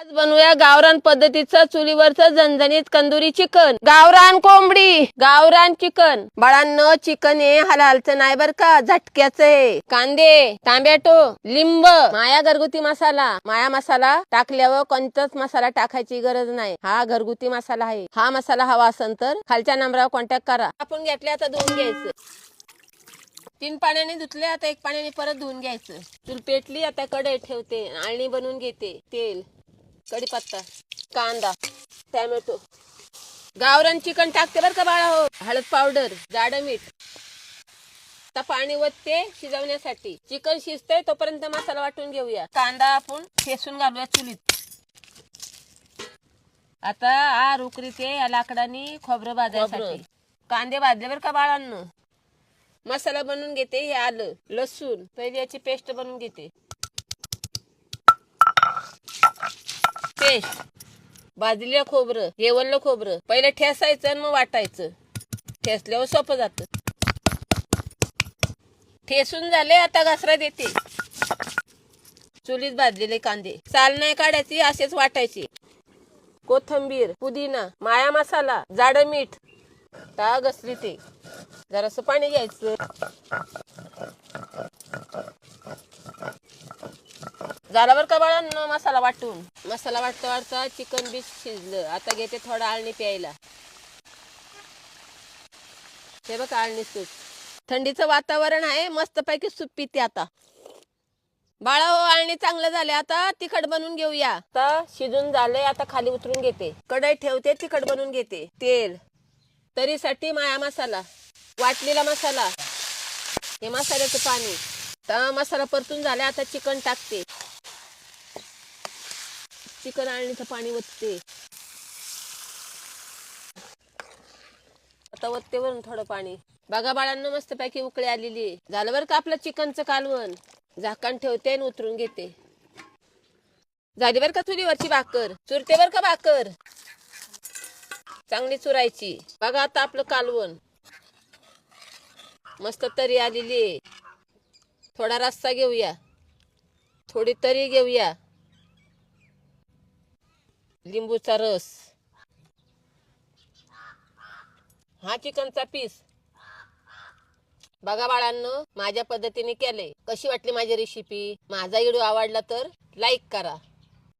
आज बनवूया गावरान पद्धतीचं चुलीवरचं झणझणीत कंदुरी चिकन. गावरान कोंबडी गावरान चिकन. बाळांनो चिकन हे हलालचं नाही बर का? झटक्याचं आहे कांदे टांब्याटो लिंब माया घरगुती मसाला. माया मसाला टाकल्यावर कोणताच मसाला टाकायची गरज नाही. हा घरगुती मसाला आहे. हा मसाला हवा असेल तर खालच्या नंबरावर कॉन्टॅक्ट करा. आपण घेतले आता धुवून घ्यायचं. तीन पाण्याने धुतले आता एक पाण्याने परत धुवून घ्यायचं. चूल पेटली आता कढई ठेवते आळणी बनवून घेते. तेल. कढीपत्ता कांदा टॅमॅटो. गावरान चिकन टाकते बर का बाळा हो. हळद पावडर जाड मीठ. आता पाणी वतते शिजवण्यासाठी. चिकन शिजतंय तोपर्यंत मसाला वाटून घेऊया. कांदा आपण ठेसून घालूया चुलीत. आता आ रुकरी ते या लाकडानी खोबरं भाजायसाठी. कांदे भाजले बर का बाळांनो? मसाला बनवून घेते हे आलं लसूण पहिले याची पेस्ट बनवून घेते. पेस्ट भाजलेलं खोबरं हे खोबरं पहिले ठेसायचं आणि मग वाटायचं. ठेसल्यावर सोपं जात. ठेसून झाले आता घसरा देते. चुलीत भाजलेले कांदे. साल नाही काढायची असेच वाटायचे. कोथंबीर पुदिना माया मसाला जाड मीठ. ता घसली ते. जरासं पाणी घ्यायचं. झाला बरं का बाळा मसाला वाटून? मसाला वाटता वाटता चिकन बी शिजलं. आता घेते थोडा आळणी प्यायला. हे बघ आळणी सूप. थंडीचं वातावरण आहे मस्तपैकी सूप पिते आता. बाळा हो आळणी चांगलं झाले. आता तिखट बनवून घेऊया. आता शिजून झालंय आता खाली उतरून घेते. कढई ठेवते तिखट बनवून घेते. तेल. तरीसाठी माया मसाला. वाटलेला मसाला. हे मसाल्याचं पाणी. तर मसाला परतून झाला आता चिकन टाकते. चिकन आणणीचं पाणी वतते. आता वतते वरून थोडं पाणी. बघा बाळांना मस्त पैकी उकळी आलेली आहे. झालं बरं का आपलं चिकनचं कालवण. झाकण ठेवते आणि उतरून घेते. झाली बरं का चुलीवरची भाकर? चुरते बरं का भाकर? चांगली चुरायची. बघा आता आपलं कालवण. मस्त तरी आलेली आहे. थोडा रस्सा घेऊया. थोडी तरी घेऊया. लिंबूचा रस. हा चिकनचा पीस बघा बाळांनो माझ्या पद्धतीने केले कशी वाटली माझी रेसिपी माझा व्हिडिओ आवडला तर लाईक करा.